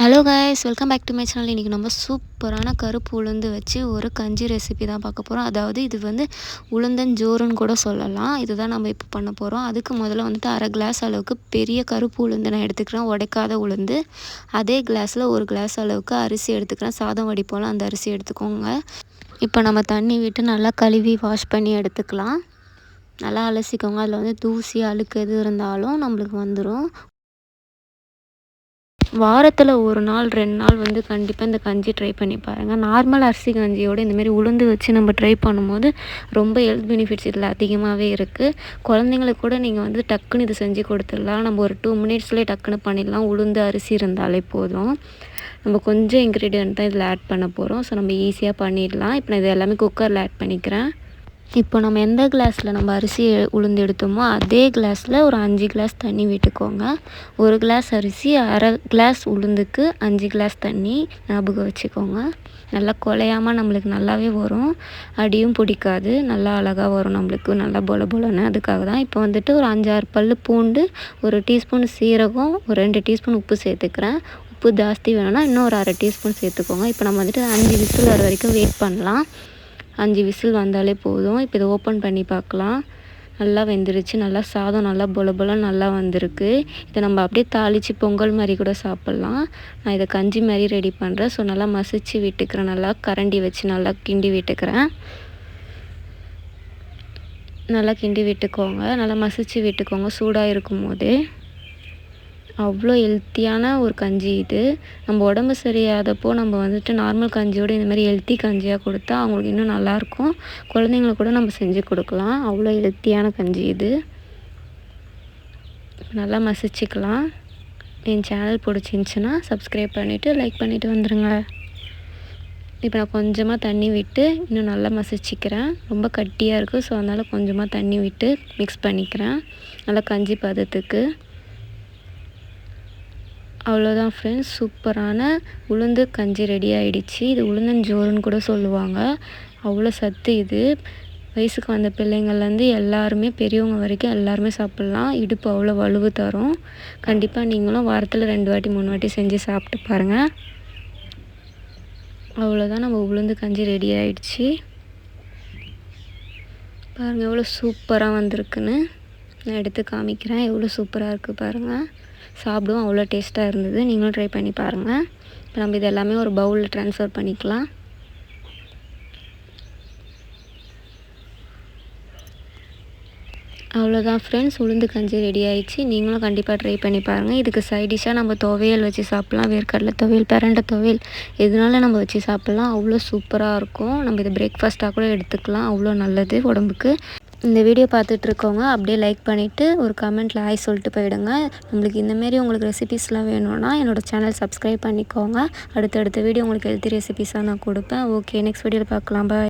Hello guys welcome back to my channel இன்றைக்கி நம்ம சூப்பரான கருப்பு உளுந்து வச்சு ஒரு கஞ்சி ரெசிபி தான் பார்க்க போகிறோம் அதாவது இது வந்து உளுந்தஞ்சோறுன்னு கூட சொல்லலாம். இதுதான் நம்ம இப்போ பண்ண போகிறோம் அதுக்கு முதல்ல வந்துட்டு அரை கிளாஸ் அளவுக்கு பெரிய கருப்பு உளுந்து நான் எடுத்துக்கிறேன். உடைக்காத உளுந்து. அதே கிளாஸில் ஒரு கிளாஸ் அளவுக்கு அரிசி எடுத்துக்கிறேன். சாதம் வடிப்போல் அந்த அரிசி எடுத்துக்கோங்க. இப்போ நம்ம தண்ணி விட்டு நல்லா கழுவி வாஷ் பண்ணி எடுத்துக்கலாம். நல்லா அலசிக்கோங்க. அதில் வந்து தூசி அழுக்கு எது இருந்தாலும் நம்மளுக்கு வந்துடும் வாரத்தில் ஒரு நாள் ரெண்டு நாள் வந்து கண்டிப்பாக இந்த கஞ்சி ட்ரை பண்ணி பாருங்கள் நார்மல் அரிசி கஞ்சியோடு இந்தமாரி உளுந்து வச்சு நம்ம ட்ரை பண்ணும்போது ரொம்ப ஹெல்த் பெனிஃபிட்ஸ் இதில் அதிகமாகவே இருக்குது குழந்தைங்களுக்கு கூட நீங்கள் வந்து டக்குன்னு இது செஞ்சு கொடுத்துடலாம். நம்ம ஒரு டூ மினிட்ஸ்லேயே டக்குன்னு பண்ணிடலாம். உளுந்து அரிசி இருந்தாலே போதும். நம்ம கொஞ்சம் இன்க்ரீடியன்ட் தான் இதில் ஆட் பண்ண போகிறோம் ஸோ நம்ம ஈஸியாக பண்ணிடலாம். இப்போ நான் இது எல்லாமே குக்கரில் ஆட் பண்ணிக்கிறேன். இப்போ நம்ம எந்த கிளாஸில் நம்ம அரிசி உளுந்து எடுத்தோமோ அதே கிளாஸில் ஒரு அஞ்சு கிளாஸ் தண்ணி விட்டுக்கோங்க. ஒரு கிளாஸ் அரிசி அரை கிளாஸ் உளுந்துக்கு அஞ்சு கிளாஸ் தண்ணி ஞாபகம் வச்சுக்கோங்க. நல்லா குலையாமல் நம்மளுக்கு நல்லாவே வரும். அடியும் பிடிக்காது. நல்லா அழகாக வரும் நம்மளுக்கு. நல்லா பொல பொலன்னு. அதுக்காக தான் இப்போ வந்துட்டு ஒரு அஞ்சாறு பல் பூண்டு ஒரு டீஸ்பூன் சீரகம் ஒரு ரெண்டு டீஸ்பூன் உப்பு சேர்த்துக்கிறேன். உப்பு ஜாஸ்தி வேணும்னா இன்னும் ஒரு அரை டீஸ்பூன் சேர்த்துக்கோங்க. இப்போ நம்ம வந்துட்டு அஞ்சு விசில் வர வரைக்கும் வெயிட் பண்ணலாம். அஞ்சு விசில் வந்தாலே போதும். இப்போ இதை ஓப்பன் பண்ணி பார்க்கலாம் நல்லா வெந்துருச்சு. நல்லா சாதம் நல்லா பொல பொல நல்லா வந்திருக்கு. இதை நம்ம அப்படியே தாளித்து பொங்கல் மாதிரி கூட சாப்பிட்லாம். நான் இதை கஞ்சி மாதிரி ரெடி பண்ணுறேன் ஸோ நல்லா மசிச்சு விட்டுக்கிறேன். நல்லா கரண்டி வச்சு நல்லா கிண்டி விட்டுக்கிறேன். நல்லா கிண்டி விட்டுக்கோங்க. நல்லா மசிச்சு விட்டுக்கோங்க. சூடாக இருக்கும் போதே அவ்வளோ ஹெல்த்தியான ஒரு கஞ்சி இது. நம்ம உடம்பு சரியாதப்போ நம்ம வந்துட்டு நார்மல் கஞ்சியோட இந்த மாதிரி ஹெல்த்தி கஞ்சியாக கொடுத்தா அவங்களுக்கு இன்னும் நல்லாயிருக்கும். குழந்தைங்களுக்கு கூட நம்ம செஞ்சு கொடுக்கலாம். அவ்வளோ ஹெல்த்தியான கஞ்சி இது. நல்லா மசிச்சுக்கலாம். என் சேனல் பிடிச்சிருந்துச்சின்னா சப்ஸ்கிரைப் பண்ணிவிட்டு லைக் பண்ணிவிட்டு வந்துடுங்க இப்போ நான் கொஞ்சமாக தண்ணி விட்டு இன்னும் நல்லா மசிச்சிக்கிறேன். ரொம்ப கட்டியாக இருக்குது ஸோ அதனால் கொஞ்சமாக தண்ணி விட்டு மிக்ஸ் பண்ணிக்கிறேன். நல்லா கஞ்சி பதத்துக்கு. அவ்வளோதான் ஃப்ரெண்ட்ஸ் சூப்பரான உளுந்து கஞ்சி ரெடி ஆகிடுச்சு இது உளுந்தஞ்சோறுன்னு கூட சொல்லுவாங்க. அவ்வளோ சத்து இது. வயசுக்கு வந்த பிள்ளைங்கள்லேருந்து எல்லாருமே பெரியவங்க வரைக்கும் எல்லாருமே சாப்பிட்லாம். இடுப்பு அவ்வளோ வலுவு தரும். கண்டிப்பாக நீங்களும் வாரத்தில் ரெண்டு வாட்டி மூணு வாட்டி செஞ்சு சாப்பிட்டு பாருங்கள் அவ்வளோதான் நம்ம உளுந்து கஞ்சி ரெடி ஆகிடுச்சு பாருங்கள் எவ்வளோ சூப்பராக வந்திருக்குன்னு. நான் எடுத்து காமிக்கிறேன். எவ்வளோ சூப்பராக இருக்குது பாருங்கள் சாப்பிடுவோம். அவ்வளோ டேஸ்ட்டாக இருந்தது. நீங்களும் ட்ரை பண்ணி பாருங்கள் இப்போ நம்ம இது எல்லாமே ஒரு பவுலில் ட்ரான்ஸ்ஃபர் பண்ணிக்கலாம். அவ்வளோதான் ஃப்ரெண்ட்ஸ் உளுந்து கஞ்சி ரெடி ஆயிடுச்சு. நீங்களும் கண்டிப்பாக ட்ரை பண்ணி பாருங்கள் இதுக்கு சைடிஷாக நம்ம துவையல் வச்சு சாப்பிட்லாம். வேர்க்கடலை துவையல் பிரண்ட துவையல். எதனால நம்ம வச்சு சாப்பிட்லாம். அவ்வளோ சூப்பராக இருக்கும். நம்ம இதை பிரேக்ஃபாஸ்ட்டாக கூட எடுத்துக்கலாம். அவ்வளோ நல்லது உடம்புக்கு. இந்த வீடியோ பார்த்துட்ருக்கவங்க அப்படியே லைக் பண்ணிவிட்டு ஒரு கமெண்ட்டில் ஹாய் சொல்லிட்டு போயிடுங்க. நம்மளுக்கு இந்தமாரி உங்களுக்கு ரெசிபீஸ்லாம் வேணும்னா என்னோடய சேனல் சப்ஸ்கிரைப் பண்ணிக்கோங்க. அடுத்தடுத்த வீடியோ உங்களுக்கு ஹெல்த்தி ரெசிபீஸாக நான் கொடுப்பேன். ஓகே நெக்ஸ்ட் வீடியோவில் பார்க்கலாம். பாய்